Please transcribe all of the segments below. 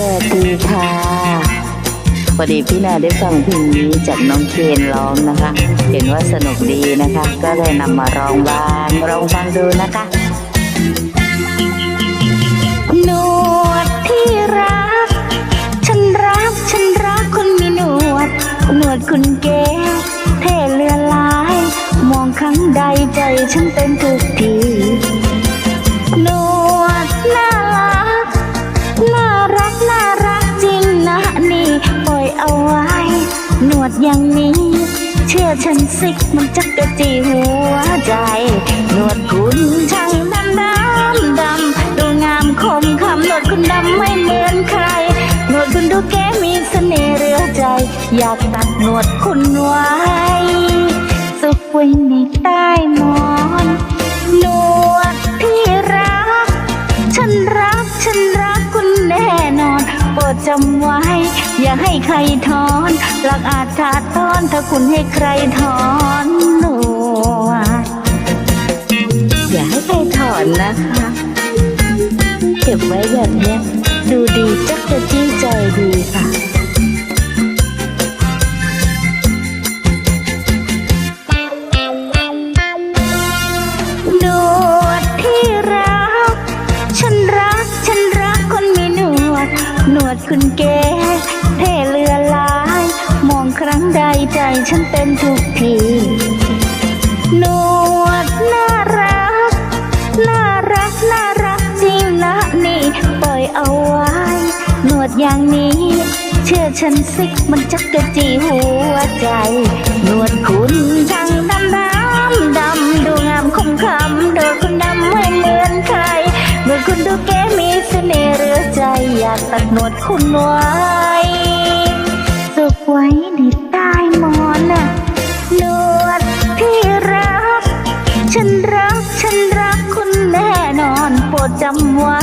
วัสดีค่ะพอดีพี่นาได้ฟังเพลงนี้จากน้องเคนร้องนะคะ เห็นว่าสนุกดีนะคะ ก็เลยนำมาร้องบ้างลองฟังดูนะคะหนวดที่รัก ฉันรัก ฉันรักคุณมีหนวด หนวดคุณเก๋เท่เลือลาย มองครั้งใดใจฉันเต้นทุกที วดอย่างนี้ เชื่อฉันสิมันจักกระจีหัวใจ หนวดคุณช่างดำดำดำดูงามคมคำหนวดคุณดำไม่เหมือนใคร หนวดคุณดูแก้มีเสน่ห์เรือใจ อยากตัดหนวดคุณไว้ สุกไว้ในใต้หมอนหนวดที่รัก ฉันรักฉันรักคุณแน่นอนโปรดจำไว้ อย่าให้ใครถอนหลักอาจขาดตอนถ้าคุณให้ใครถอนหนวดอย่าให้ใครถอนนะคะ เก็บไว้แบบเนี้ยดูดีจักจะจี้ใจดีค่ะหนวดที่รักฉันรักฉันรักคนมีหนวดหนวดคุณเก ฉันเต้นทุกทีหนวดน่ารัก น่ารักน่ารักจริงนะนี่ปล่อยเอาไว้หนวดอย่างนี้ เชื่อฉันสิมันจักกระจีหัวใจหนวดคุณช่างดำดำดำดูงามคมคำดยคุณดำไม่เหมือนใครหนวดคุณดูแก้มีเสน่ห์เรือใจอยากตัดหนวดคุณไว้ำไว้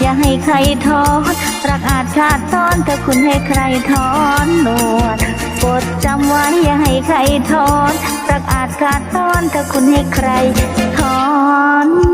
อย่าให้ใครทอนรักอาจขาดตอนถ้าคุณให้ใครทอนหนวดโปรดจำไว้อย่าให้ใครทอนรักอาจขาดตอนถ้าคุณให้ใครทอน